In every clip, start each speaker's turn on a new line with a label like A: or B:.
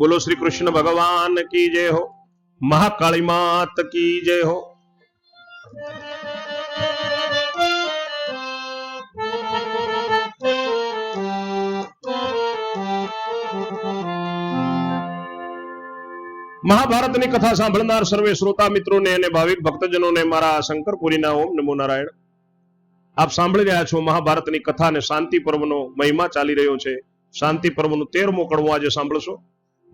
A: બોલો શ્રી કૃષ્ણ ભગવાન કી જય હો? મહાકાળી માત કી જય હો? મહાભારતની કથા સાંભળનાર સર્વે શ્રોતા મિત્રોને અને ભાવિક ભક્તજનોને મારા શંકરપુરીના ઓમ નમો નારાયણ. આપ સાંભળી રહ્યા છો મહાભારતની કથા અને શાંતિ પર્વનો મહિમા ચાલી રહ્યો છે. શાંતિ પર્વનું તેરમો કડવો આજે સાંભળશો.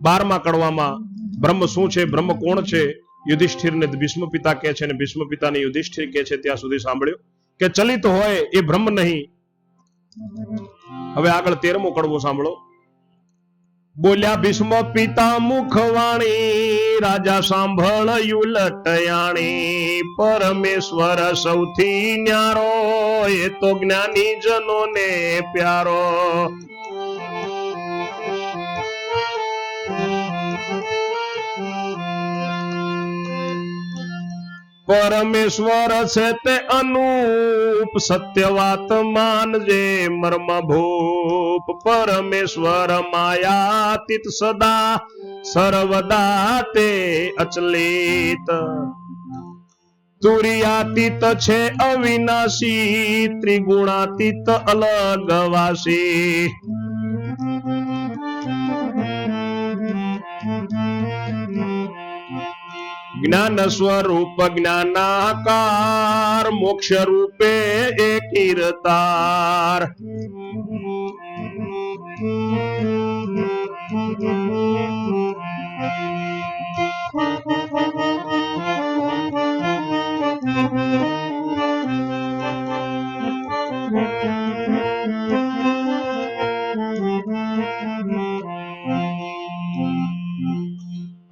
A: બારમા કડવામાં બ્રહ્મ શું છે? બ્રહ્મ કોણ છે? યુધિષ્ઠિરને ભીષ્મ પિતા કહે છે અને ભીષ્મ પિતાને યુધિષ્ઠિર કહે છે ત્યાં સુધી સાંભળ્યો કે ચલિત હોય એ બ્રહ્મ નહીં. હવે આગળ તેરમો કડવો સાંભળો. બોલ્યા ભીષ્મ પિતા મુખવાણી, રાજા સાંભળ્યું લટયાણી પરમેશ્વર સૌથી ન્યારો, એ તો જ્ઞાની જનોને પ્યારો. પરમેશ્વર છે તે અનુપ સત્યવાત માનજે મર્મ ભૂપ પરમેશ્વર માયાતીત સદા સર્વદા તે અચલિત. તુરિયાતીત છે અવિનાશી, ત્રિગુણાતીત અલગવાસી જ્ઞાન સ્વરૂપ જ્ઞાનાકાર મોક્ષ રૂપે એકીરતાર.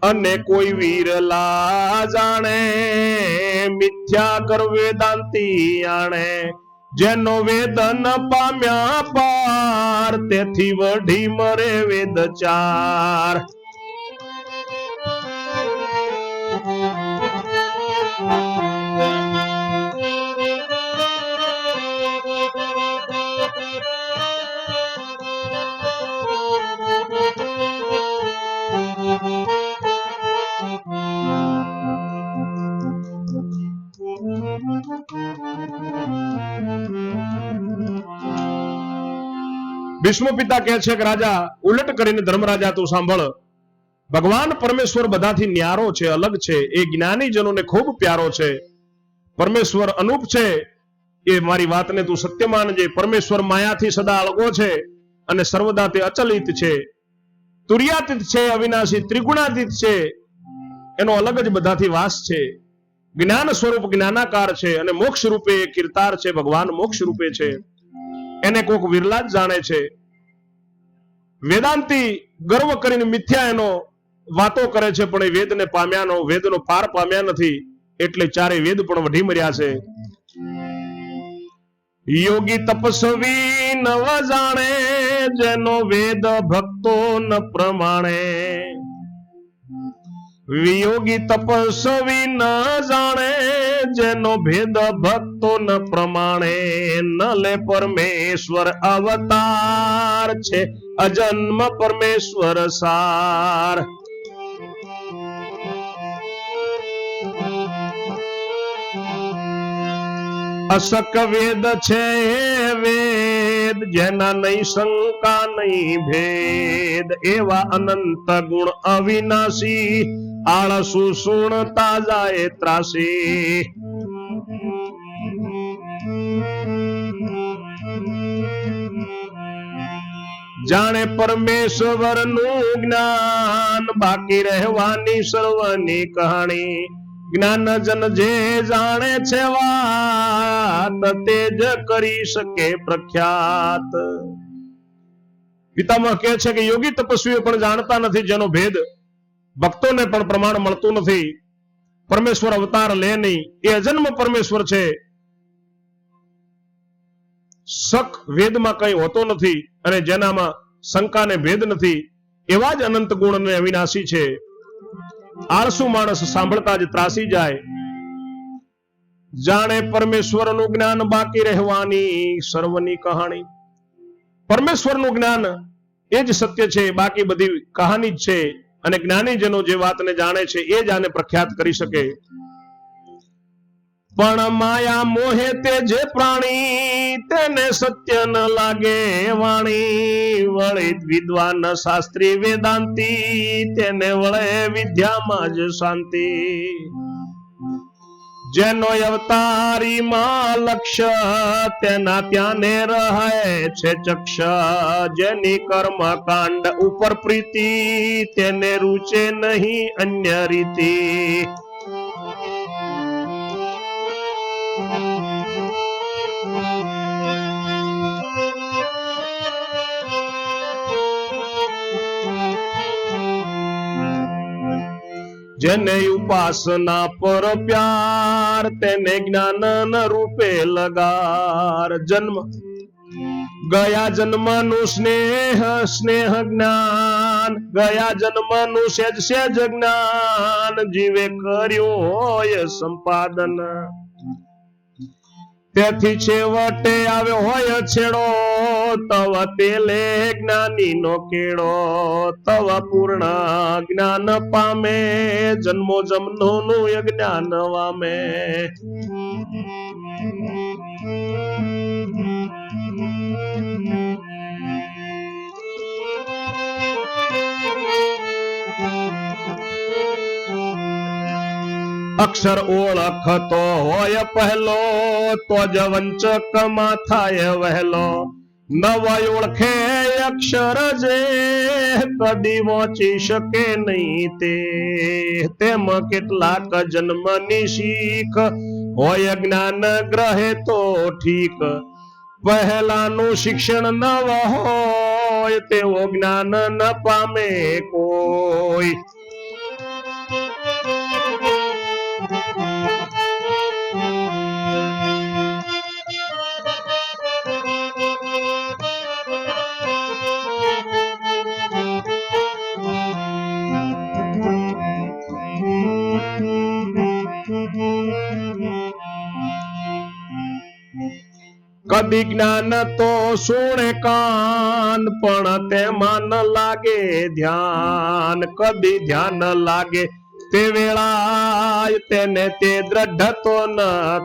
A: અને કોઈ વીરલા જાણે મિથ્યા કર વેદાંતી આણે. જેનો વેદન પામ્યા પાર, તેથી વઢી મરે વેદ ચાર ભીષ્મ પિતા કહે છે કે રાજા, ઉલટ કરીને ધર્મરાજા, તું સાંભળ. ભગવાન પરમેશ્વર બધાથી ન્યારો છે, અલગ છે. એ જ્ઞાની જનોને ખૂબ પ્યારો છે. પરમેશ્વર અનુપ છે. એ મારી વાતને તું સત્ય માનજે. પરમેશ્વર માયાથી સદા અળગો છે અને સર્વદા તે અચલિત છે. તુર્યાતીત છે, અવિનાશી ત્રિગુણાતીત છે. એનો અલગ જ બધાથી વાસ છે. જ્ઞાન સ્વરૂપ જ્ઞાનાકાર છે અને મોક્ષ રૂપે કીર્તાર છે. ભગવાન મોક્ષ રૂપે છે. એને કોક વિરલા જ જાણે છે. વેદાંતિ ગર્વ કરીને મિથ્યા એનો વાતો કરે છે, પણ એ વેદને પામ્યાનો, વેદનો પાર પામ્યા નથી, એટલે ચારે વેદ પણ વઢી મર્યા છે. યોગી તપસ્વી નવ જાણે, જેનો વેદ ભક્તો ન પ્રમાણે. વિયોગી તપસ્વી ન જાણે, જેનો ભેદ ભક્તો ન પ્રમાણે. ન લે પરમેશ્વર અવતાર છે, અજન્મ પરમેશ્વર સાર. અશક વેદ છે વેદ, જેના નહીં શંકા, નહીં ભેદ. એવા અનંત ગુણ અવિનાશી આળસુ સુણતા જાય ત્રાસી. જાણે પરમેશ્વરનું જ્ઞાન બાકી રહેવાની સર્વની કહાણી. જ્ઞાન જન જે જાણે છે વાત, તે જ કરી શકે પ્રખ્યાત. પિતામહ કહે છે કે યોગી તપસ્વીઓ પણ જાણતા નથી જેનો ભેદ ભક્તોને પણ પ્રમાણ મળતું નથી. પરમેશ્વર અવતાર લે નહીં. એ અજન્મ પરમેશ્વર છે. શક વેદમાં કઈ હોતો નથી અને જેનામાં શંકા ને ભેદ નથી. એવા જ અનંત ગુણ અને અવિનાશી છે. આળસુ માણસ સાંભળતા જ ત્રાસી જાય. જાણે પરમેશ્વરનું જ્ઞાન બાકી રહેવાની સર્વની કહાણી. પરમેશ્વરનું જ્ઞાન એ જ સત્ય છે. બાકી બધી કહાની જ છે. અને જ્ઞાનીજનો જે વાતને જાણે છે એ જ આને પ્રખ્યાત કરી શકે. પણ માયા મોહે તે જે પ્રાણી, તેને સત્ય ન લાગે વાણી. વળે વિદ્વાન શાસ્ત્રી વેદાંતિ, તેને વળે વિદ્યામાં જ શાંતિ. જેનો અવતારીમાં લક્ષ્ય તેના ત્યાંને રહે છે ચક્ષ. જેની કર્મ કાંડ ઉપર પ્રીતિ, તેને રૂચે નહીં અન્ય રીતિ. જેને ઉપાસના પર પ્યાર, તેને જ્ઞાન રૂપે લગાર. જન્મ. ગયા જન્મનું સ્નેહ સ્નેહ જ્ઞાન. ગયા જન્મનું સેજ સેજ જ્ઞાન. જીવે કર્યું હોય સંપાદન. તેથી છેવટે આવ્યો હોય છેડો. તવ પેલે જ્ઞાની નો કેળો, તવ પૂર્ણ જ્ઞાન પામે, જન્મો જમનો નું જ્ઞાન વામે. અક્ષર ઓળખતો હોય પહેલો, તો જ વંચકમાં થાય વહેલો. નવા ઓળખે અક્ષર જે કદી વાંચી શકે નહીં તે. તેમાં કેટલાક જન્મની શીખ હોય જ્ઞાન ગ્રહે તો ઠીક. પહેલાનું શિક્ષણ ન હોય તેવો જ્ઞાન ન પામે કોઈ. કદી જ્ઞાન તો સુણે કાન પણ તેમાં ન લાગે ધ્યાન કદી ધ્યાન લાગે તે વેળાય તેને તે દ્રઢ તો ન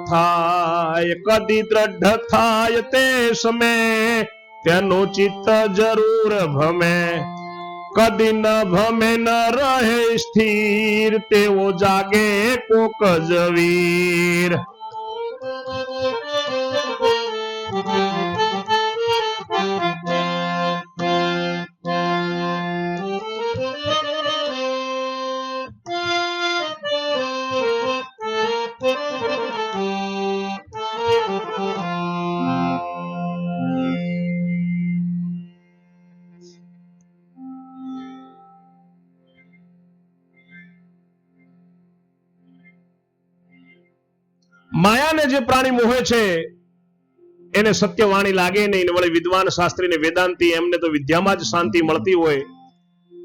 A: થાય કદી દ્રઢ થાય તે સમય તેનું ચિત્ત જરૂર ભમે કદી ન ભમે ન રહે સ્થિર તેવો જાગે કોક જ માયાને જે પ્રાણી મોહે છે, એને સત્યવાણી લાગે નહીં વળી વિદ્વાન શાસ્ત્રી ને વેદાંતિ એમને તો વિદ્યામાં જ શાંતિ મળતી હોય.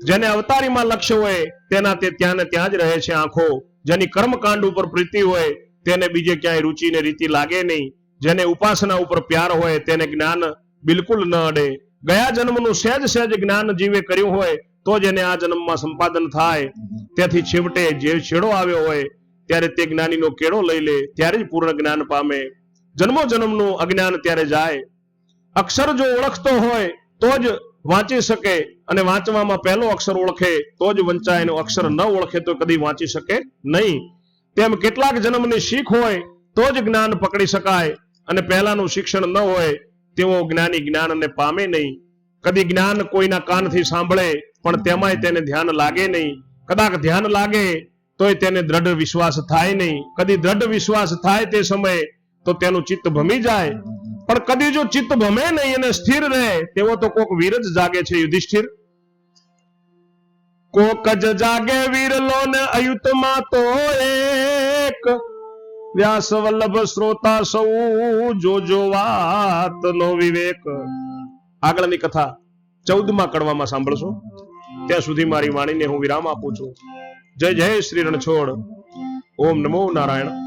A: જેને અવતારીમાં લક્ષ્ય હોય, તેના તે ત્યાં ને ત્યાં જ રહે છે આંખો. જેની કર્મકાંડ ઉપર પ્રીતિ હોય, તેને બીજે ક્યાંય રુચિ ને રીતિ લાગે નહીં. જેને ઉપાસના ઉપર પ્યાર હોય, તેને જ્ઞાન બિલકુલ ન અડે. ગયા જન્મનું સહેજ સહેજ જ્ઞાન જીવે કર્યું હોય, તો જ એને આ જન્મમાં સંપાદન થાય. તેથી છેવટે જે છેડો આવ્યો હોય ત્યારે તે જ્ઞાનીનો કેળો લઈ લે, ત્યારે જ પૂર્ણ જ્ઞાન પામે. જન્મો જન્મનું અજ્ઞાન ત્યારે જાય. અક્ષર જો ઓળખતો હોય, તો જ વાંચી શકે. અને વાંચવામાં પહેલો અક્ષર ઓળખે, તો જ વંચાય એનો અક્ષર ન ઓળખે, તો કદી વાંચી શકે નહીં. તેમ કેટલાક જન્મની શીખ હોય, તો જ જ્ઞાન પકડી શકાય. અને પહેલાનું શિક્ષણ ન હોય તેવો જ્ઞાની જ્ઞાનને પામે નહીં. કદી જ્ઞાન કોઈના કાનથી સાંભળે, પણ તેમાંય તેને ધ્યાન લાગે નહીં. કદાચ ધ્યાન લાગે તોય તેને દ્રઢ વિશ્વાસ થાય નહીં. કદી દ્રઢ વિશ્વાસ થાય તે સમયે તો તેનું ચિત્ત ભમી જાય. પણ કદી જો ચિત્ત ભમે નહીં અને સ્થિર રહે, તેવો તો કોક વીર જ જાગે છે યુધિષ્ઠિર. કોક જ જાગે વીરલો ને અયુતમાં તો એક વ્યાસ વલ્લભ શ્રોતા સૌ જોજો વાત નો વિવેક. આગળની કથા ચૌદમાં કડવામાં સાંભળશો. ત્યાં સુધી મારી વાણીને હું વિરામ આપું છું. જય જય શ્રી રણછોડ. ઓમ નમો નારાયણ.